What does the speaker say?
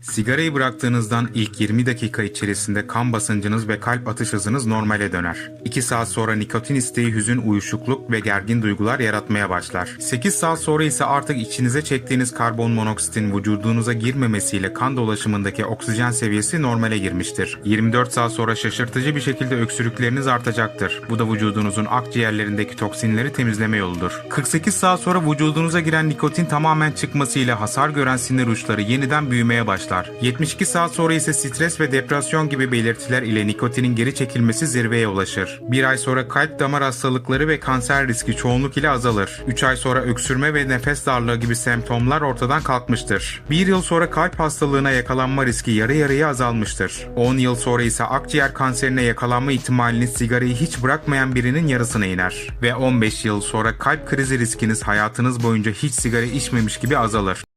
Sigarayı bıraktığınızdan ilk 20 dakika içerisinde kan basıncınız ve kalp atış hızınız normale döner. 2 saat sonra nikotin isteği hüzün, uyuşukluk ve gergin duygular yaratmaya başlar. 8 saat sonra ise artık içinize çektiğiniz karbon monoksitin vücudunuza girmemesiyle kan dolaşımındaki oksijen seviyesi normale girmiştir. 24 saat sonra şaşırtıcı bir şekilde öksürükleriniz artacaktır. Bu da vücudunuzun akciğerlerindeki toksinleri temizleme yoludur. 48 saat sonra vücudunuza giren nikotin tamamen çıkmasıyla hasar gören sinir uçları yeniden büyümeye başlar. 72 saat sonra ise stres ve depresyon gibi belirtiler ile nikotinin geri çekilmesi zirveye ulaşır. Bir ay sonra kalp damar hastalıkları ve kanser riski çoğunluk ile azalır. 3 ay sonra öksürme ve nefes darlığı gibi semptomlar ortadan kalkmıştır. 1 yıl sonra kalp hastalığına yakalanma riski yarı yarıya azalmıştır. 10 yıl sonra ise akciğer kanserine yakalanma ihtimaliniz sigarayı hiç bırakmayan birinin yarısına iner. Ve 15 yıl sonra kalp krizi riskiniz hayatınız boyunca hiç sigara içmemiş gibi azalır.